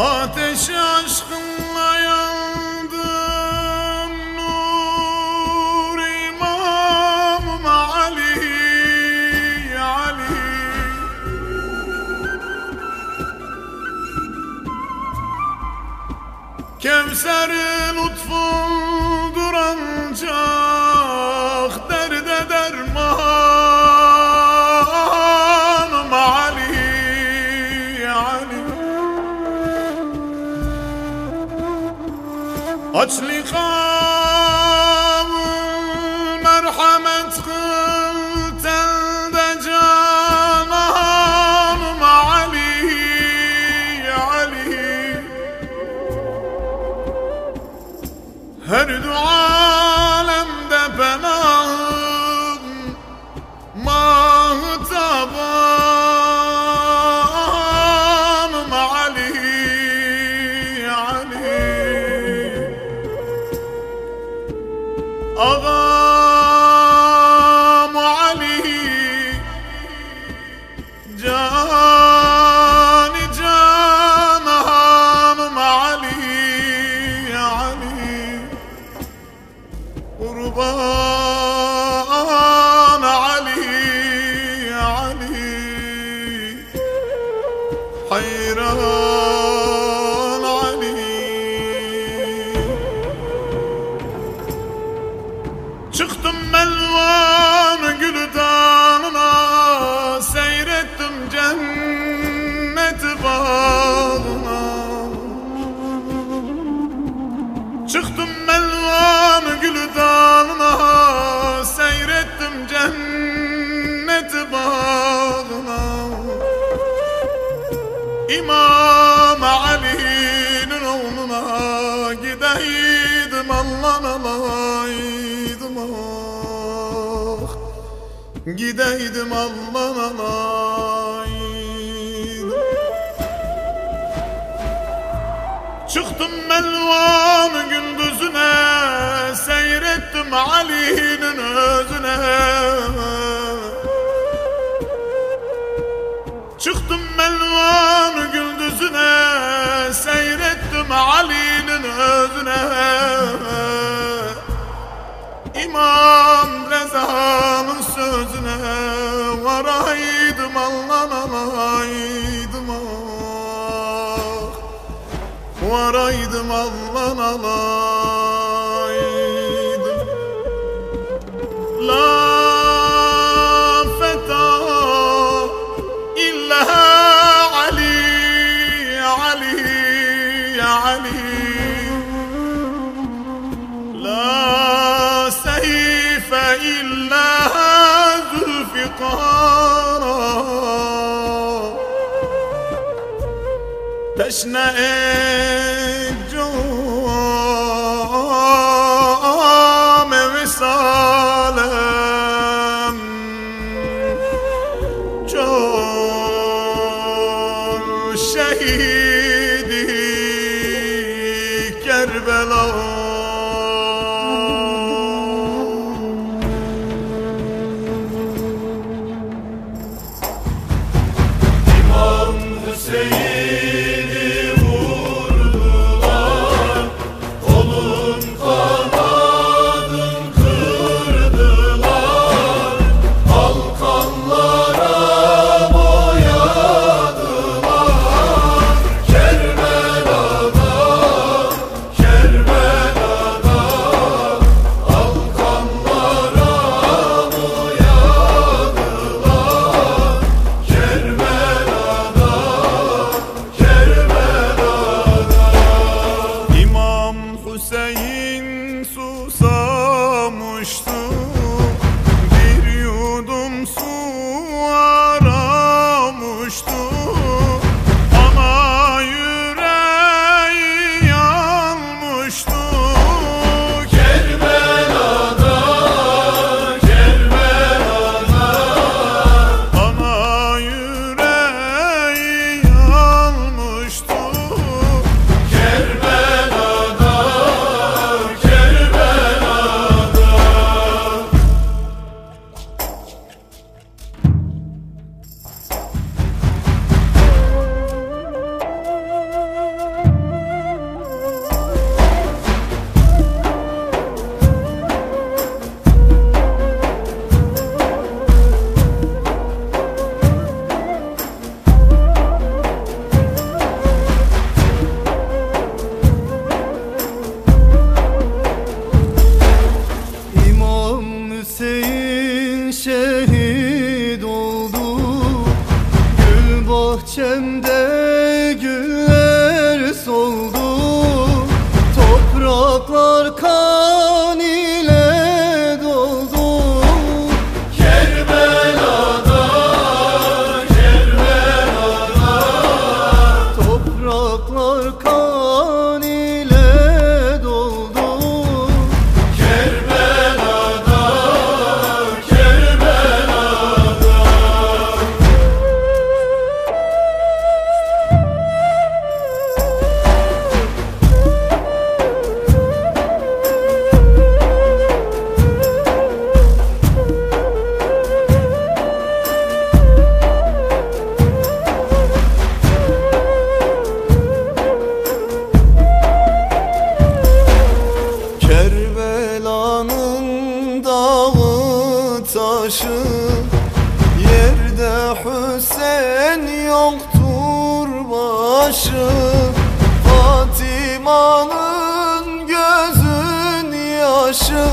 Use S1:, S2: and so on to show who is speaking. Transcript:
S1: Ateş aşkınla yandım Nur İmamım Ali Ali. Kevser lütfundur ancak Çıktım melvan güldanına Seyrettim cennet bağına Çıktım melvan güldanına Seyrettim cennet bağına İmam Gideydim Allah'ın alaydım Çıktım melvan gündüzüne Seyrettim Ali'nin özüne. Çıktım melvan gündüzüne Seyrettim Ali'nin özüne. İmam sözüne Varaydım Allah'ın alaydım ah. Varaydım Allah'ın alaydım
S2: Krishna is.
S3: Başı Yerde Hüseyin yoktur başı Fatima'nın gözün yaşı